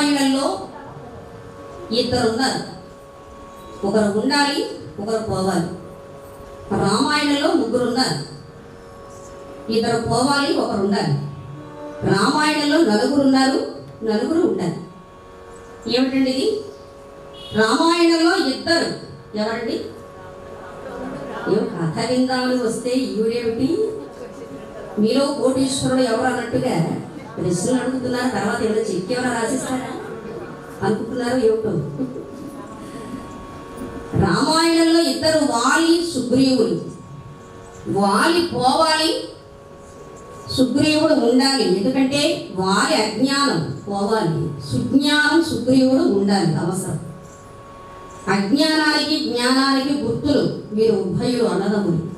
అమ్మాయిలలో ఇద్దరు ఉన్నారు. ఒకరు ఉండాలి ఒకరు పోవాలి. రామాయణంలో ముగ్గురు ఉన్నారు. ఇద్దరు పోవాలి ఒకరు ఉండాలి. రామాయణంలో నలుగురు ఉన్నారు నలుగురు ఉండాలి. ఏమిటండి ఇది? రామాయణంలో ఇద్దరు ఎవరండి? కథ విందామని వస్తే ఈవిడేమిటి? మీలో కోటీశ్వరుడు ఎవరు అన్నట్టుగా? ప్రశ్నలు అడుగుతున్నారు తర్వాత ఏమైనా చెక్ ఏమైనా రాసిస్తారా? అనుకుంటున్నారు ఏమిటో రామాయణంలో ఇద్దరు వాలి సుగ్రీవులు. వాలి పోవాలి సుగ్రీవుడు ఉండాలి. ఎందుకంటే వాలి అజ్ఞానం పోవాలి. సుజ్ఞానం సుగ్రీవుడు ఉండాలి అవసరం. అజ్ఞానానికి జ్ఞానానికి గుర్తులు మీరు ఉభయులు అన్నదమ్ములు.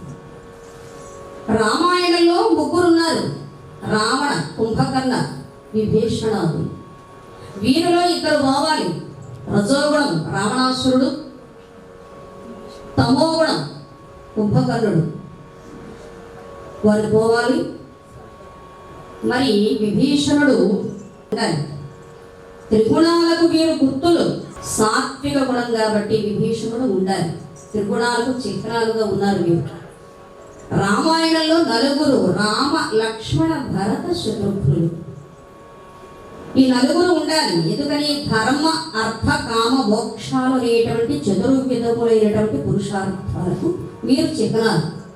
రామాయణంలో ముగ్గురున్నారు. రావణ కుంభకర్ణ విభీషణాది. వీరిలో ఇద్దరు పోవాలి రజోగుణం రావణాసురుడు తమోగుణం కుంభకర్ణుడు. వారు పోవాలి. మరి విభీషణుడు ఉండాలి. త్రిగుణాలకు వీరు గుర్తులు. సాత్విక గుణం కాబట్టి విభీషణుడు ఉండాలి. త్రిగుణాలకు చిహ్నాలుగా ఉన్నారు వీరు. రామాయణంలో నలుగురు రామ లక్ష్మణ భరత శత్రుఘ్నులు. ఈ నలుగురు ఉండాలి. ఎందుకని? ధర్మ అర్థ కామ మోక్షాలు అనేటువంటి చతుర్విధములైనటువంటి పురుషార్థాలకు మీరు చిహ్నాలు